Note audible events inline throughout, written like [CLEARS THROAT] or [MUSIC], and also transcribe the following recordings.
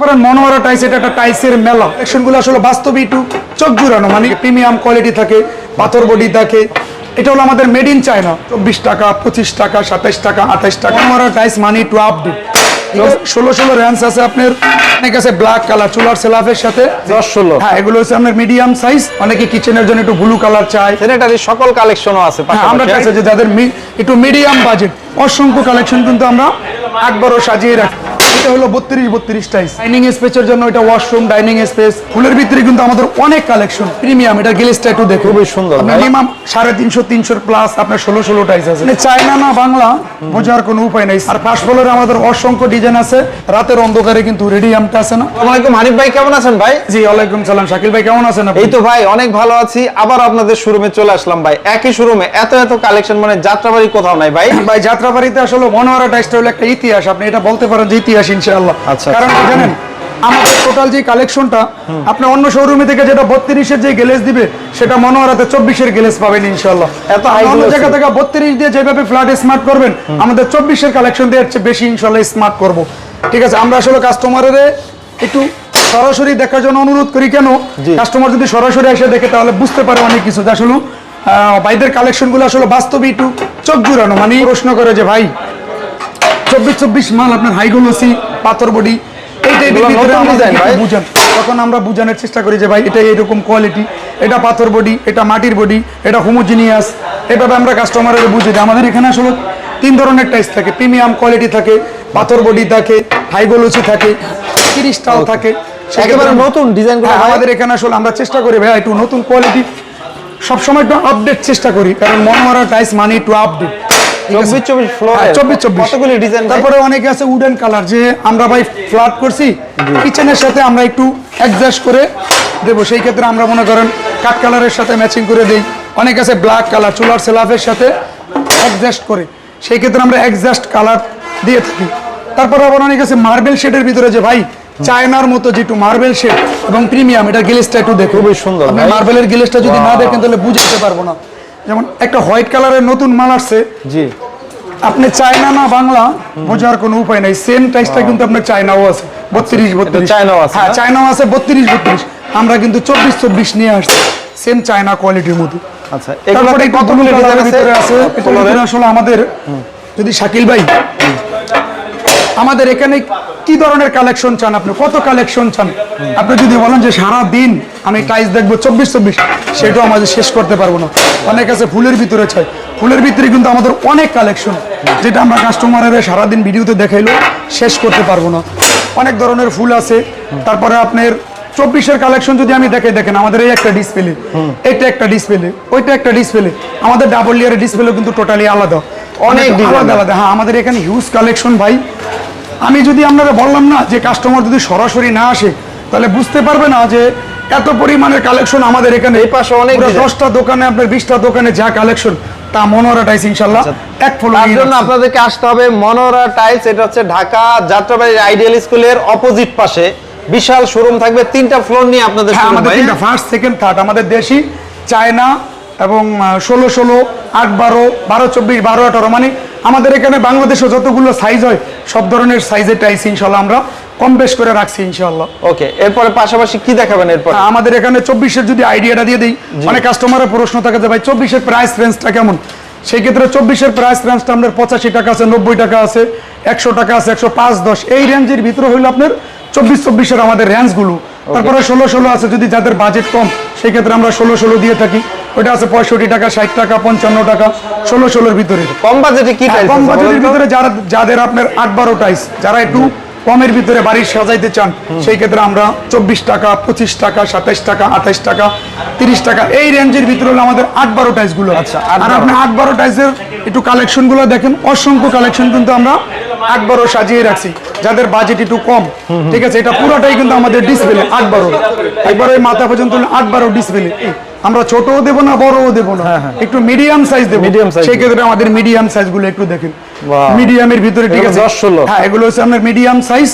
পারেন মনোহরা টাইস এটা একটা টাইসের মেলা। কালেকশনগুলো আসলে বাস্তবে একটু চোখ জুড়ানো মানে প্রিমিয়াম কোয়ালিটি থাকে পাথর বডি থাকে। এটা হলো আমাদের মেড ইন চায়না চব্বিশ টাকা পঁচিশ টাকা সাতাইশ টাকা আঠাইশ টাকা। মনোহরা টাইস মানি টু আপডেট ষোলো ষোলো র্যান্স আছে আপনার। অনেক আছে ব্ল্যাক কালার চুলার সেলাফের সাথে। দশ ষোলো। হ্যাঁ এগুলো হচ্ছে আপনার মিডিয়াম সাইজ অনেকে কিচেনের জন্য একটু ব্লু কালার চায়। স্যানিটারি সকল কালেকশনও আছে হ্যাঁ, আমরা। কাছে যে যাদের একটু মিডিয়াম বাজেট অসংখ্য কালেকশন কিন্তু আমরা একবারও সাজিয়ে রাখি। এটা হলো বত্রিশ বত্রিশ টাইস ডাইনিং স্পেসের জন্য এটা ওয়াশরুম ডাইনিং স্পেস ফুলের ভিতরে কিন্তু আমাদের অনেক কালেকশন প্রিমিয়াম এটা গেলেসটা একটু দেখো খুবই সুন্দর, ভাই। মিনিমাম সাড়ে তিনশো তিনশোর প্লাস আপনার ষোলো ষোলো টাইস আছে। চায়না না বাংলা? বোঝার কোনো উপায় নেই। আর ফার্স্ট ফ্লোরে আমাদের অসংখ্য ডিজাইন আছে। রাতের অন্ধকারে কিন্তু রেডিয়ামটা আছে না। আসসালামু আলাইকুম। হানিফ ভাই কেমন আছেন ভাই? জি ওয়ালাইকুম সালাম। শাকিল ভাই কেমন আছেন আপনি? এই তো ভাই অনেক ভালো আছি। আবার আপনাদের শোরুমে চলে আসলাম ভাই। একই শোরুমে এত এত কালেকশন মানে যাত্রাবাড়ি কোথাও নাই ভাই। ভাই যাত্রাবাড়িতে আসলে মনোহরা টাইসটা হলো একটা ইতিহাস। আপনি এটা বলতে পারেন যে ইতিহাস ইনশাআল্লাহ। আচ্ছা, কারণ কি জানেন? আমাদের টোটাল যে কালেকশনটা আপনি অন্য শোরুমে থেকে যেটা বত্রিশের যে গ্লেস দিবে সেটা মনোহরাতে চব্বিশের গ্লেস পাবেন ইনশাআল্লাহ। এত অন্য জায়গা থেকে বত্রিশ দিয়ে যেভাবে ফ্ল্যাট স্মার্ট করবেন আমাদের চব্বিশের কালেকশন দিয়ে হচ্ছে বেশি ইনশাল্লাহ স্মার্ট করব। ঠিক আছে আমরা আসলে কাস্টমারের একটু সরাসরি দেখার জন্য অনুরোধ করি কেন? কাস্টমার যদি সরাসরি এসে দেখে তাহলে বুঝতে পারে অনেক কিছু। যে আসলে ভাইদের কালেকশনগুলো আসলে বাস্তবে একটু চোখ জুড়ানো। মানে প্রশ্ন করে যে ভাই চব্বিশ চব্বিশ মাল আপনার হাইগোলসি পাথর বডি তখন আমরা বুঝানোর চেষ্টা করি যে ভাই এটা এরকম কোয়ালিটি এটা পাথর বডি এটা মাটির বডি এটা হোমোজিনিয়াস এভাবে আমরা কাস্টমারের বুঝি যে আমাদের এখানে আসলে তিন ধরনের টাইস থাকে। প্রিমিয়াম কোয়ালিটি থাকে পাথর বডি থাকে হাইগোলসি থাকে ক্রিস্টাল থাকে। একেবারে নতুন ডিজাইন হ্যাঁ, আমাদের এখানে আসলে আমরা চেষ্টা করি ভাই একটু নতুন কোয়ালিটি সবসময় একটু আপডেট চেষ্টা করি। কারণ মনোহরা টাইস মানি একটু আপডেট ফ্লোর হ্যাঁ, চব্বিশ চব্বিশ। কতগুলি ডিজাইন তারপরে অনেকে আছে উডেন কালার যে আমরা ভাই ফ্ল্যাট করছি কিচেনের সাথে আমরা একটু অ্যাডজাস্ট করে দেবো। সেই ক্ষেত্রে আমরা মনে করেন কাঠ কালারের সাথে ম্যাচিং করে দিই। অনেক আছে ব্ল্যাক কালার চুলার সেলাফের সাথে অ্যাডজাস্ট করে। সেই ক্ষেত্রে আমরা অ্যাডজাস্ট কালার দিয়ে থাকি। তারপরে আবার অনেক আছে মার্বেল শেডের ভিতরে যে ভাই চায়নার মতো যেটু মার্বেল শেড এবং প্রিমিয়াম এটা গ্লেসটা একটু দেখো খুবই সুন্দর। মার্বেলের গ্লেসটা যদি না দেখেন তাহলে বুঝতে পারব না। যেমন একটা হোয়াইট কালারের নতুন মাল আসছে। জি। আপনি চায়না না বাংলা বোঝার কোনো উপায় নাই। সেম টাইসটা কিন্তু আপনার চায়নাও আছে। বত্রিশ বত্রিশ। চায়নাও আছে, হ্যাঁ চায়নাও আছে বত্রিশ বত্রিশ। আমরা কিন্তু চব্বিশ চব্বিশ নিয়ে আসছি। সেম চায়না কোয়ালিটির মতো আচ্ছা তারপরে কতগুলো আছে? ভিতরে আছে? এটার আসলে আমাদের যদি শাকিল ভাই আমাদের এখানে কি ধরনের কালেকশন চান আপনি? কত কালেকশন চান? আপনি যদি বলেন যে সারা দিন আমি টাইস দেখব চব্বিশ চব্বিশ সেটাও আমাদের শেষ করতে পারব না। অনেক আছে ফুলের ভিতরে চাই ফুলের ভিতরে কিন্তু আমাদের অনেক কালেকশন যেটা আমরা কাস্টমারের সারাদিন ভিডিওতে দেখাইলো শেষ করতে পারব না। অনেক ধরনের ফুল আছে। তারপরে আপনার চব্বিশের কালেকশন যদি আমি দেখে দেখেন আমাদের এই একটা ডিসপ্লে এটা একটা ডিসপ্লে ওইটা একটা ডিসপ্লে আমাদের ডাবল লেয়ারের ডিসপ্লে কিন্তু টোটালি আলাদা। অনেক আলাদা আলাদা। হ্যাঁ আমাদের এখানে হিউজ কালেকশন ভাই। আমি যদি আপনারা বললাম না যে কাস্টমার যদি সরাসরি না আসে তাহলে বুঝতে পারবে না যে এত পরিমাণের কালেকশন আমাদের এখানে এই পাশে অনেক দশটা দোকানে আপনার বিশটা দোকানে যা কালেকশন তা টাইস ইনশাল্লাহ এক তার জন্য আপনাদেরকে আসতে হবে মনোরা টাইলস এটা হচ্ছে ঢাকা যাত্রাবাড়ির আইডিয়াল স্কুলের অপোজিট পাশে। বিশাল শোরুম থাকবে তিনটা ফ্লোর নিয়ে আপনাদের আমাদের তিনটা ফার্স্ট সেকেন্ড থার্ড আমাদের দেশি চায়না এবং ষোলো ষোলো আট বারো বারো চব্বিশ বারো আঠারো মানে আমাদের এখানে বাংলাদেশে যতগুলো সাইজ হয় সব ধরনের সাইজের টাইস ইনশাল্লাহ আমরা কম বেশ করে রাখছি ইনশাল্লাহ। ওকে এরপরে পাশাপাশি কি দেখাবেন এরপর? আমাদের এখানে চব্বিশের যদি আইডিয়াটা দিয়ে দিই অনেক কাস্টমারের প্রশ্ন থাকে যে ভাই চব্বিশের প্রাইস রেঞ্জটা কেমন? সেই ক্ষেত্রে চব্বিশের প্রাইস রেঞ্জটা আপনার পঁচাশি টাকা আছে নব্বই টাকা আছে একশো টাকা আছে একশো পাঁচ দশ এই রেঞ্জের ভিতরে হইল আপনার চব্বিশ চব্বিশের আমাদের রেঞ্জগুলো তারপরে ষোলো ষোলো আছে যদি যাদের বাজেট কম সেই ক্ষেত্রে আমরা ষোলো ষোলো দিয়ে থাকি। ওটা আছে পঁয়ষট্টি টাকা ষাট টাকা পঞ্চান্ন টাকা ষোলো ষোলোর ভিতরে। কম বাজেটে কি হ্যাঁ, কম বাজেটের ভিতরে যারা যাদের আপনার আট বারো টাইস যারা একটু কমের ভিতরে বাড়ি সাজাইতে চান সেই ক্ষেত্রে আমরা চব্বিশ টাকা পঁচিশ টাকা সাতাইশ টাকা আঠাইশ টাকা তিরিশ টাকা এই রেঞ্জের ভিতরে হলো আমাদের আট বারো টাইসগুলো। আচ্ছা, আর। আপনি আট বারো টাইসের একটু কালেকশনগুলো দেখেন অসংখ্য কালেকশন কিন্তু আমরা আট বারো সাজিয়ে রাখছি। যাদের বাজেট একটু কম ঠিক আছে? এটা পুরোটাই কিন্তু আমাদের ডিসপ্লে আট বারো। একবার ওই মাথা পর্যন্ত আট বারো ডিসপ্লে আমরা ছোটও দেবো না বড়ও দেবো না। একটু মিডিয়াম সাইজ দেবো। হ্যাঁ, Medium size সেই ক্ষেত্রে আমাদের মিডিয়াম সাইজগুলো একটু দেখেন। মিডিয়ামের ভিতরে ঠিক আছে? 10 ষোলো। হ্যাঁ এগুলো হচ্ছে আপনার মিডিয়াম সাইজ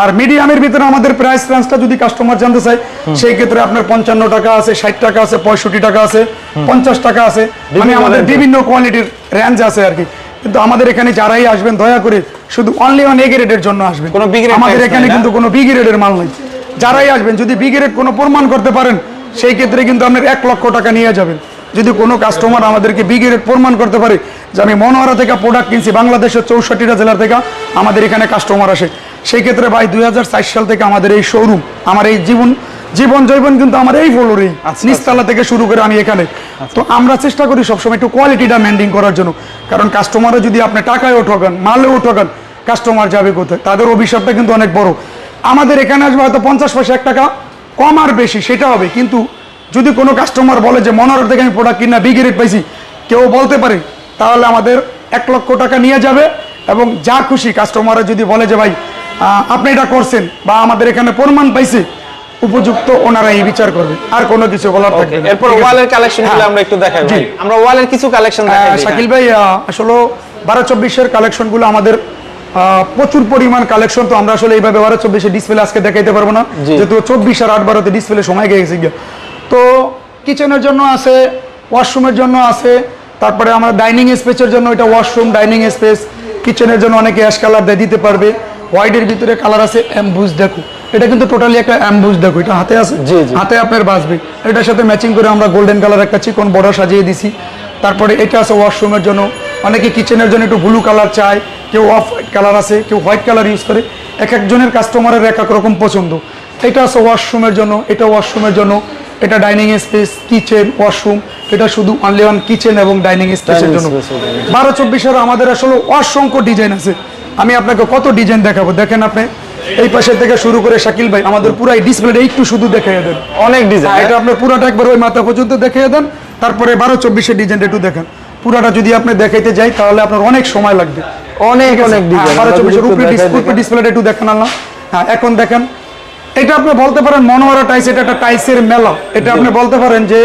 আর মিডিয়ামের ভিতরে আমাদের প্রাইস রেঞ্জটা যদি কাস্টমার জানতে চায় সেই ক্ষেত্রে আপনার পঞ্চান্ন টাকা আছে ষাট টাকা আছে পঁয়ষট্টি টাকা আছে পঞ্চাশ টাকা আছে। মানে আমাদের বিভিন্ন কোয়ালিটির রেঞ্জ আছে আর কি। কিন্তু আমাদের এখানে যারাই আসবেন দয়া করে শুধু অনলি অন এ গ্রেডের জন্য আসবেন। কোনো grade আমাদের এখানে কিন্তু কোনো বি গ্রেডের মাল নেই। যারাই আসবেন যদি বি গ্রেড কোনো প্রমাণ করতে পারেন সেই ক্ষেত্রে কিন্তু আপনার এক লক্ষ টাকা নিয়ে যাবেন। যদি কোনো কাস্টমার আমাদেরকে বি গ্রেড প্রমাণ করতে পারে যে আমি মনোহরা থেকে প্রোডাক্ট কিনছি বাংলাদেশের চৌষট্টিটা জেলার থেকে আমাদের এখানে কাস্টমার আসে সেই ক্ষেত্রে ভাই দুই সাল থেকে আমাদের এই শোরুম আমার এই জীবন জীবন জৈবন কিন্তু আমার এই ফ্লোরেই আচ্ছা, নিচতলা থেকে শুরু করে আমি এখানে। তো আমরা চেষ্টা করি সবসময় একটু কোয়ালিটিটা মেনটেন করার জন্য। কারণ কাস্টমারও যদি আপনি টাকায়ও ঠকান মালেও ঠকান কাস্টমার যাবে কোথায়? তাদের অভিশাপটা কিন্তু অনেক বড়। আমাদের এখানে আসবে হয়তো পঞ্চাশ পয়সা এক টাকা কম আর বেশি সেটা হবে। কিন্তু যদি কোনো কাস্টমার বলে যে মনোহর থেকে আমি প্রোডাক্ট কিনা বিগ রেট পাইছি কেউ বলতে পারে। তাহলে আমাদের এক লক্ষ টাকা নিয়ে যাবে এবং যা খুশি কাস্টমাররা যদি বলে যে ভাই আপনি এটা করছেন বা আমাদের এখানে প্রমাণ পাইছে উপযুক্ত ওনারা এই বিচার করবে। আর কোনো কিছু বলার থাকবে এরপর ওয়ালের কালেকশনগুলো হ্যাঁ। আমরা একটু দেখাই ভাই। আমরা ওয়ালের কিছু কালেকশন দেখাই শাকিল হ্যাঁ। ভাই আসলে বারো চব্বিশের কালেকশনগুলো আমাদের প্রচুর পরিমাণ কালেকশন তো আমরা আসলে এইভাবে বারো চব্বিশে ডিসপ্লে আজকে দেখাইতে পারব না। যেহেতু চব্বিশ আর আট বারোতে ডিসপ্লে সময় গিয়ে। গেছে। তো কিচেনের জন্য আছে ওয়াশরুমের জন্য আছে তারপরে আমরা ডাইনিং স্পেসের জন্য এটা ওয়াশরুম ডাইনিং স্পেস কিচেনের জন্য অনেকে অ্যাশ কালার দিয়ে দিতে পারবে। হোয়াইটের ভিতরে কালার আছে অ্যাম্বুজ দেখো। এটা কিন্তু টোটালি একটা অ্যাম্বুজ দেখো এটা হাতে আছে? জি, জি। হাতে আপনার বাঁচবে। এটার সাথে ম্যাচিং করে আমরা গোল্ডেন কালার একটা চিকন বর্ডার সাজিয়ে দিছি। তারপরে এটা আছে ওয়াশরুমের জন্য। অনেকে কিচেনের জন্য একটু ব্লু কালার চায়। কেউ অফ হোয়াইট কালার আছে কেউ হোয়াইট কালার ইউজ করে। এক একজনের কাস্টমারের এক এক রকম পছন্দ। এটা আছে ওয়াশরুমের জন্য। এটা ওয়াশরুমের জন্য। এটা ডাইনিং স্পেস কিচেন ওয়াশরুম এটা শুধু অনলি অন কিচেন এবং ডাইনিং স্পেসের জন্য। বারো চব্বিশের আমাদের আসলে অসংখ্য ডিজাইন আছে। আমি আপনাকে কত ডিজাইন দেখাবো? দেখেন আপনি। এই পাশের থেকে শুরু করে শাকিল ভাই আমাদের পুরো এই ডিসপ্লেটা একটু শুধু দেখাই দেন। অনেক হ্যাঁ, ডিজাইন এটা আপনার পুরাটা একবার ওই মাথা পর্যন্ত দেখিয়ে দেন তারপরে বারো চব্বিশের ডিজাইনটা একটু দেখেন। পুরাটা যদি আপনি দেখাইতে যাই তাহলে আপনার অনেক সময় লাগবে। অনেক অনেক ডিজাইন বারো চব্বিশের উপরে ডিসপ্লেটা একটু দেখেন আল্লাহ। হ্যাঁ এখন দেখেন এটা আপনি বলতে পারেন মনোহরা টাইস এটা একটা টাইসের মেলা। এটা আপনি বলতে পারেন যে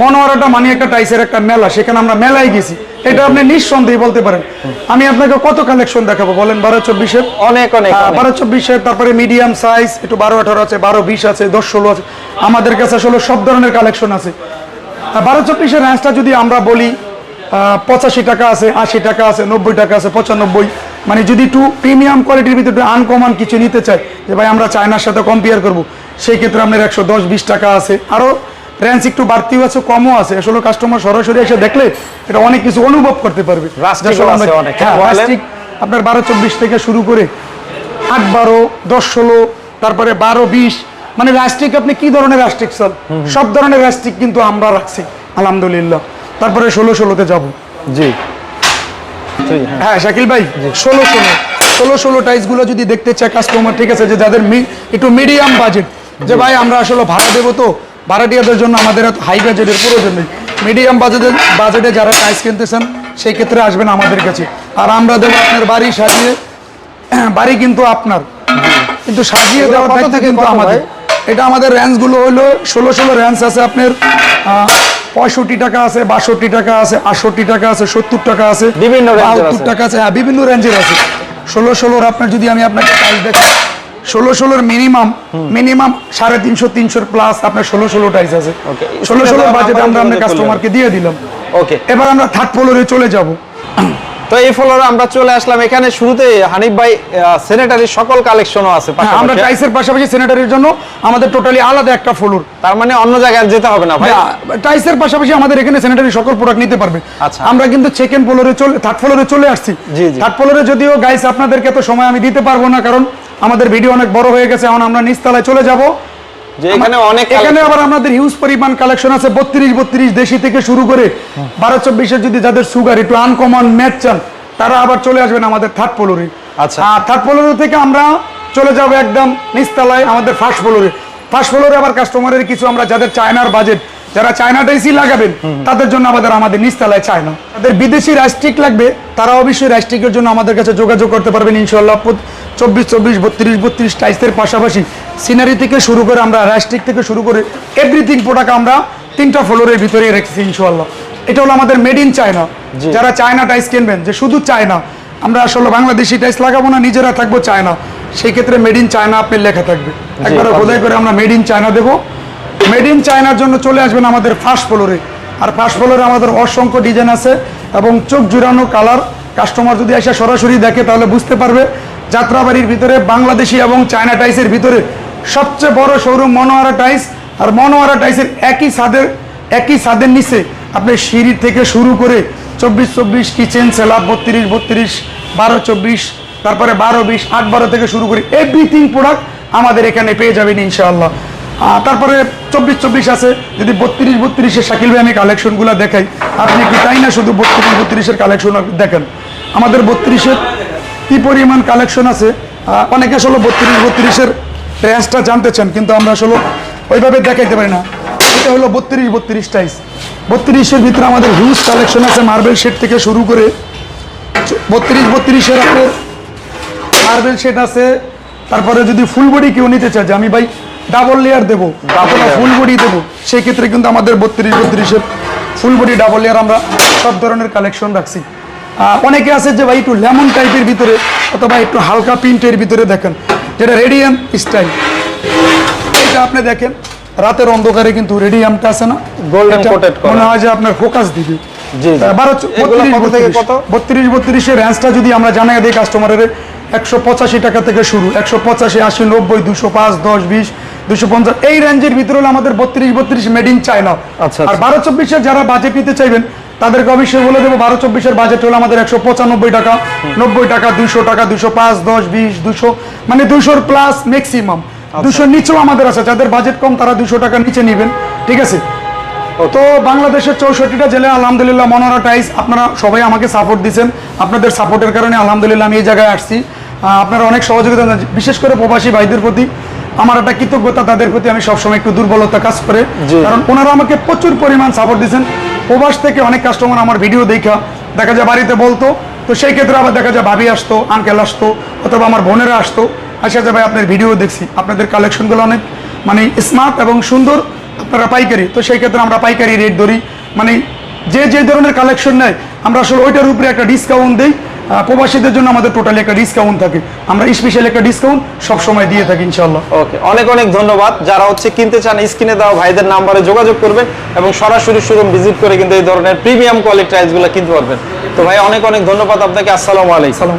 মনোহরাটা মানে একটা টাইসের একটা মেলা সেখানে আমরা মেলায় গেছি। এটা আপনি নিঃসন্দেহে বলতে পারেন। আমি আপনাকে কত কালেকশন দেখাবো বলেন? বারো চব্বিশের? অনেক অনেক হ্যাঁ, বারো চব্বিশের তারপরে মিডিয়াম সাইজ একটু বারো আঠারো আছে বারো বিশ আছে দশ ষোলো আছে। আমাদের কাছে আসলে সব ধরনের কালেকশন আছে। বারো চব্বিশের রেঞ্জটা যদি আমরা বলি পঁচাশি টাকা আছে আশি টাকা আছে নব্বই টাকা আছে পঁচানব্বই। মানে যদি একটু প্রিমিয়াম কোয়ালিটির ভিতরে একটু আনকমন কিছু নিতে চাই যে ভাই আমরা চায়নার সাথে কম্পেয়ার করব সেই ক্ষেত্রে আপনার একশো দশ বিশ টাকা আছে। আরও রেঞ্জ একটু বাড়তিও আছে কমও আছে। আসলে কাস্টমার সরাসরি এসে দেখলে এটা অনেক কিছু অনুভব করতে পারবে। হ্যাঁ, আপনার বারো চব্বিশ থেকে শুরু করে আট বারো দশ ষোলো তারপরে বারো বিশ। মানে রাস্ট্রিক আপনি কি ধরনের রাস্ট্রিক স্যার সব ধরনের রাস্ট্রিক কিন্তু আমরা রাখছি আলহামদুলিল্লাহ। তারপরে ষোলো ষোলোতে যাব। জি। জি, হ্যাঁ। হ্যাঁ শাকিল ভাই ষোলো ষোলো। ষোলো ষোলো টাইসগুলো যদি দেখতে চায় কাস্টমার ঠিক আছে যে যাদের একটু মিডিয়াম বাজেট যে ভাই আমরা আসলে ভাড়া দেবো তো ভাড়াটিয়াদের জন্য আমাদের হাই বাজেটের প্রয়োজন নেই। মিডিয়াম বাজেটে বাজেটে যারা টাইস কিনতেছেন সেই ক্ষেত্রে আসবেন আমাদের কাছে। আর আমরা দেবো আপনার বাড়ি সাজিয়ে [CLEARS THROAT] বাড়ি কিন্তু আপনার। কিন্তু সাজিয়ে দেওয়ার দায়িত্ব কিন্তু আমাদের। এটা আমাদের র্যাঞ্চগুলো হলো ষোলো ষোলো র্যাঞ্চ আছে আপনার পঁয়ষট্টি টাকা আছে বাষট্টি টাকা আছে আটষট্টি টাকা আছে সত্তর টাকা আছে বিভিন্ন বাহাত্তর টাকা আছে হ্যাঁ বিভিন্ন রেঞ্জের আছে। ষোলো ষোলোর আপনার যদি আমি আপনাকে প্রাইস দেখি ষোলো ষোলোর মিনিমাম মিনিমাম সাড়ে তিনশো তিনশোর প্লাস আপনার ষোলো ষোলো টাইস আছে। ষোলো ষোলো স্ক্রিনে বাজেট আমরা আপনার কাস্টমারকে দিয়ে দিলাম। ওকে এবার আমরা থার্ড ফ্লোরে চলে যাব। তো এই ফলোরে আমরা চলে আসলাম। এখানে শুরুতে হানিফ ভাই স্যানিটারি সকল কালেকশনও আছে হ্যাঁ, আমরা। টাইসের পাশাপাশি সেনেটারির জন্য আমাদের টোটালি আলাদা একটা ফ্লোর তার মানে অন্য জায়গায় যেতে হবে না ভাই? টাইসের পাশাপাশি আমাদের এখানে সেনেটারি সকল প্রোডাক্ট নিতে পারবে। আচ্ছা। আমরা কিন্তু সেকেন্ড ফ্লোরে চলে থার্ড ফ্লোরে চলে আসছি। জি, জি। থার্ড ফ্লোরে যদিও গাইস আপনাদেরকে তো সময় আমি দিতে পারব না কারণ আমাদের ভিডিও অনেক বড় হয়ে গেছে। এখন আমরা নিচতলায় চলে যাব। যে এখানে অনেক এখানে আবার আমাদের হিউজ পরিমাণ কালেকশন আছে বত্রিশ বত্রিশ দেশি থেকে শুরু করে চব্বিশের যদি যাদের সুগার একটু আনকমন ম্যাচ চান তারা আবার চলে আসবেন আমাদের থার্ড ফ্লোরে আচ্ছা। আর থার্ড ফ্লোরে থেকে আমরা চলে যাব একদম নিচতলায় আমাদের ফার্স্ট ফ্লোরে ফার্স্ট ফ্লোরে আবার কাস্টমারের কিছু আমরা যাদের চায়নার বাজেট যারা চায়নাটা এসি লাগাবেন তাদের জন্য আমাদের আমাদের নিচতলায় চায়না। তাদের বিদেশি রাস্ট্রিক লাগবে তারা অবশ্যই রাস্ট্রিকের জন্য আমাদের কাছে যোগাযোগ করতে পারবেন ইনশাল্লাহ চব্বিশ চব্বিশ বত্রিশ বত্রিশ টাইসের পাশাপাশি সিনারি থেকে শুরু করে আমরা রাস্ট্রিক থেকে শুরু করে এভরিথিং প্রোডাক্ট আমরা তিনটা ফ্লোরের ভিতরে রেখেছি ইনশাল্লাহ এটা হলো আমাদের মেড ইন চায়না যারা চায়না টাইস কিনবেন যে শুধু চায়না আমরা আসলে বাংলাদেশি টাইস লাগাবো না নিজেরা থাকব চায়না সেই ক্ষেত্রে মেড ইন চায়না আপনার লেখা থাকবে। একবার। খোদাই করে আমরা মেড ইন চায়না দেবো। মেড ইন চায়নার জন্য চলে আসবেন আমাদের ফার্স্ট ফ্লোরে আর ফার্স্ট ফ্লোরে আমাদের অসংখ্য ডিজাইন আছে। এবং চোখ জুড়ানো কালার কাস্টমার যদি এসে সরাসরি দেখে, তাহলে বুঝতে পারবে যাত্রাবাড়ির ভিতরে বাংলাদেশি এবং চায়না টাইসের ভিতরে সবচেয়ে বড় শোরুম মনোয়ারা টাইস আর মনোয়ারা টাইসের একই ছাদের একই ছাদের নিচে আপনি সিঁড়ি থেকে শুরু করে চব্বিশ চব্বিশ কিচেন সেলাপ বত্রিশ বত্রিশ বারো চব্বিশ তারপরে বারো বিশ আট বারো থেকে শুরু করে এভরিথিং প্রোডাক্ট আমাদের এখানে পেয়ে যাবেন ইনশাআল্লাহ। তারপরে চব্বিশ চব্বিশ আছে, যদি বত্রিশ বত্রিশের শাকিল ভাই আমি কালেকশনগুলো দেখাই, আপনি কি তাই না শুধু বত্রিশ বত্রিশের কালেকশন দেখেন? আমাদের বত্রিশের কি পরিমাণ কালেকশন আছে? অনেকে আসলে বত্রিশ বত্রিশের রেঞ্জটা জানতে চান, কিন্তু আমরা আসলে ওইভাবে দেখাইতে পারি না। এটা হলো বত্রিশ বত্রিশ টাইস বত্রিশের ভিতরে আমাদের হিউজ কালেকশন আছে মার্বেল শেড থেকে শুরু করে বত্রিশ বত্রিশের আপনার মার্বেল শেড আছে, তারপরে যদি ফুল বডি কেউ নিতে চায়, যে আমি ভাই ডাবল লেয়ার দেবো। ফুল বডি দেবো। সেই ক্ষেত্রে কিন্তু আমাদের বত্রিশ বত্রিশের ফুল বডি ডাবল লেয়ার আমরা সব ধরনের কালেকশন রাখছি। অনেকে আছে যে ভাই একটু লেমন টাইপের ভিতরে অথবা একটু হালকা প্রিন্টের ভিতরে দেখেন যেটা রেডিয়াম স্টাইল এটা আপনি দেখেন রাতের অন্ধকারে কিন্তু রেডিয়ামটা আছে না? করা। মনে হয় যে আপনার ফোকাস দিবে? বত্রিশ বত্রিশের রেঞ্জটা যদি আমরা জানাই দিই কাস্টমারের একশো পঁচাশি টাকা থেকে শুরু একশো পঁচাশি আশি নব্বই দুশো পাঁচ দশ বিশ দুশো পঞ্চাশ। এই রেঞ্জের ভিতরে হলো আমাদের বত্রিশ বত্রিশ মেড ইন চায়না আচ্ছা, আর। বারো চব্বিশের যারা বাজেট নিতে চাইবেন তাদেরকে অবশ্যই বলে দেবো বারো চব্বিশের বাজেট হলো আমাদের একশো পঁচানব্বই টাকা। নব্বই টাকা দুশো টাকা দুশো পাঁচ দশ বিশ দুশো মানে দুশোর প্লাস ম্যাক্সিমাম আচ্ছা। দুশোর নিচেও আমাদের আছে যাদের বাজেট কম তারা দুশো টাকার নিচে নেবেন ঠিক আছে? তো বাংলাদেশের চৌষট্টিটা জেলায় আলহামদুলিল্লাহ মনোরা টাইস আপনারা সবাই আমাকে সাপোর্ট দিচ্ছেন আপনাদের সাপোর্টের কারণে আলহামদুলিল্লাহ আমি এই জায়গায় আসছি। আপনারা অনেক সহযোগিতা বিশেষ করে প্রবাসী ভাইদের প্রতি আমার একটা কৃতজ্ঞতা তাদের প্রতি আমি সবসময় একটু দুর্বলতা কাজ করে। কারণ ওনারা আমাকে প্রচুর পরিমাণ সাপোর্ট দিচ্ছেন প্রবাস থেকে অনেক কাস্টমার আমার ভিডিও দেখা। দেখা যায় বাড়িতে বলতো তো সেই ক্ষেত্রে আবার দেখা যায় ভাবি আসতো আঙ্কেল আসতো অথবা আমার বোনেরা আসতো। আচ্ছা যে ভাই আপনার ভিডিও দেখছি। আপনাদের কালেকশনগুলো অনেক মানে স্মার্ট এবং সুন্দর আপনারা পাইকারি। তো সেই ক্ষেত্রে আমরা পাইকারি রেট ধরি। মানে যে যে ধরনের কালেকশন নেয় আমরা আসলে ওইটার উপরে একটা ডিসকাউন্ট দিই। প্রবাসীদের জন্য আমাদের টোটালি একটা ডিসকাউন্ট থাকে। আমরা স্পেশাল একটা ডিসকাউন্ট সবসময় দিয়ে থাকি ইনশাল্লাহ ওকে অনেক অনেক ধন্যবাদ। যারা হচ্ছে কিনতে চান স্ক্রিনে দেওয়া ভাইদের নাম্বারে যোগাযোগ করবেন এবং সরাসরি শোরুম ভিজিট করে কিন্তু এই ধরনের প্রিমিয়াম কোয়ালিটি টাইলসগুলো কিনতে পারবেন। তো ভাই অনেক অনেক ধন্যবাদ আপনাকে। আসসালামু আলাইকুম।